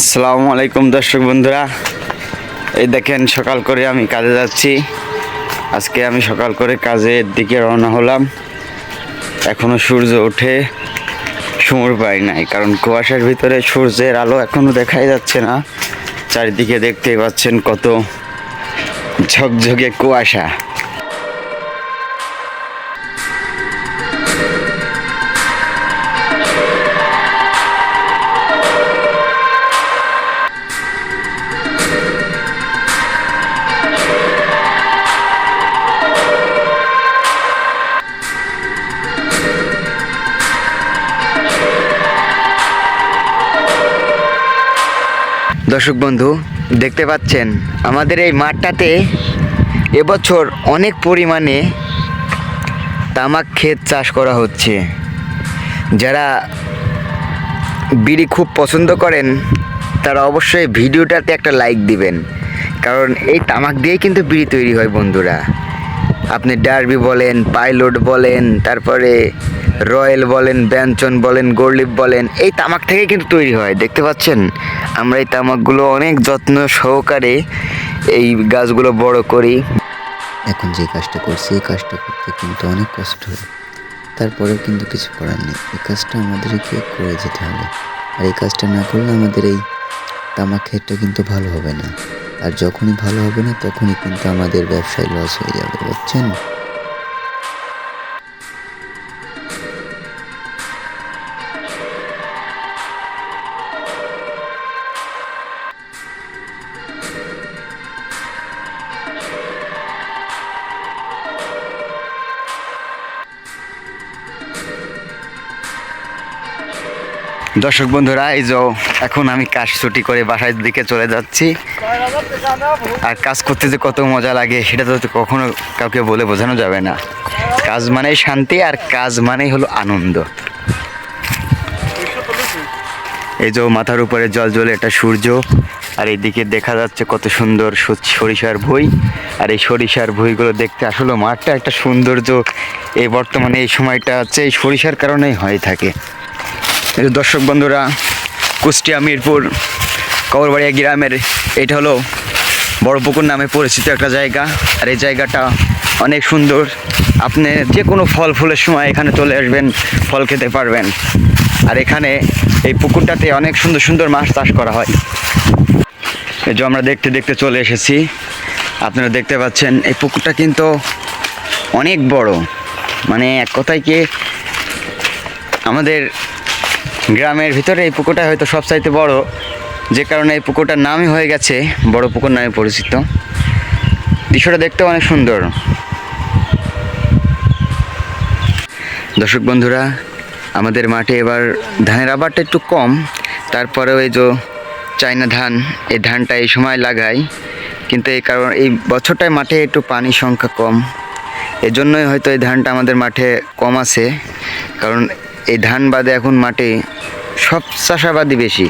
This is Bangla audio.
আসসালামু আলাইকুম দর্শক বন্ধুরা। এই দেখেন সকাল করে আমি কাজে যাচ্ছি। আজকে আমি সকাল করে কাজের দিকে রওনা হলাম। এখনও সূর্য ওঠে সময় পাই নাই, কারণ কুয়াশার ভিতরে সূর্যের আলো এখনও দেখাই যাচ্ছে না। চারিদিকে দেখতেই পাচ্ছেন কত ঝকঝকে কুয়াশা। দর্শক বন্ধু, দেখতে পাচ্ছেন, আমাদের এই মাঠটাতে এবছর অনেক পরিমাণে তামাক ক্ষেত চাষ করা হচ্ছে। যারা বিড়ি খুব পছন্দ করেন, তারা অবশ্যই ভিডিওটাতে একটা লাইক দিবেন। কারণ এই তামাক দিয়েই কিন্তু বিড়ি তৈরি হয় বন্ধুরা। আপনি ডার্বি বলেন, পাইলট বলেন, তারপরে রয়্যাল বলেন ব্যঞ্চন বলেন গোল্ডিপ বলেন, এই তামাক থেকে কিন্তু তৈরি হয়, দেখতে পাচ্ছেন? আমরা এই তামাকগুলো অনেক যত্ন সহকারে এই গাছগুলো বড় করি। এখন যে কাজটা করছি, এই কাজটা করতে কিন্তু অনেক কষ্ট হয়। তারপরেও কিন্তু কিছু করার নেই। এই কাজটা আমাদেরকে করে যেতে হবে। আর এই কাজটা না করলে আমাদের এই তামাক ক্ষেতটা কিন্তু ভালো হবে না। আর যখনই ভালো হবে না তখনই কিন্তু আমাদের ব্যবসায় লস হয়ে যাবে বুঝছেন? দর্শক বন্ধুরা, এই যে এখন আমি কাজ ছুটি করে বাসার দিকে চলে যাচ্ছি। আর কাজ করতে যে কত মজা লাগে, সেটা তো কখনো কাউকে বলে বোঝানো যাবে না। কাজ মানেই শান্তি আর কাজ মানেই হলো আনন্দ। এই যে মাথার উপরে জল জলে একটা সূর্য, আর এইদিকে দেখা যাচ্ছে কত সুন্দর সরিষার ভুই। আর এই সরিষার ভুইগুলো দেখতে আসলে মাঠটা একটা সৌন্দর্য, এই বর্তমানে এই সময়টা হচ্ছে এই সরিষার কারণেই হয়ে থাকে। দর্শক বন্ধুরা, কুষ্টিয়া, মিরপুর, কবরবাড়িয়া গ্রামের এটা হলো বড় পুকুর নামে পরিচিত একটা জায়গা। আর এই জায়গাটা অনেক সুন্দর। আপনি যে কোনো ফল ফুলের সময় এখানে চলে আসবেন, ফল খেতে পারবেন। আর এখানে এই পুকুরটাতে অনেক সুন্দর সুন্দর মাছ চাষ করা হয়। এই যে আমরা দেখতে দেখতে চলে এসেছি। আপনারা দেখতে পাচ্ছেন, এই পুকুরটা কিন্তু অনেক বড়। মানে এক কথায় কি আমাদের গ্রামের ভিতরে এই পুকুরটা হয়তো সবচাইতে বড়। যে কারণে এই পুকুরটার নামই হয়ে গেছে বড় পুকুর নামে পরিচিত। দৃশ্যটা দেখতে অনেক সুন্দর। দর্শক বন্ধুরা, আমাদের মাঠে এবার ধানের আবারটা একটু কম, তারপরেও এই যে চায়না ধান, এই ধানটা এই সময় লাগাই। কিন্তু এই কারণ, এই বছরটায় মাঠে একটু পানির সংখ্যা কম। এজন্যই হয়তো এই ধানটা আমাদের মাঠে কম আছে। কারণ এই ধান বাদে এখন মাঠে সব চাষাবাদই বেশি।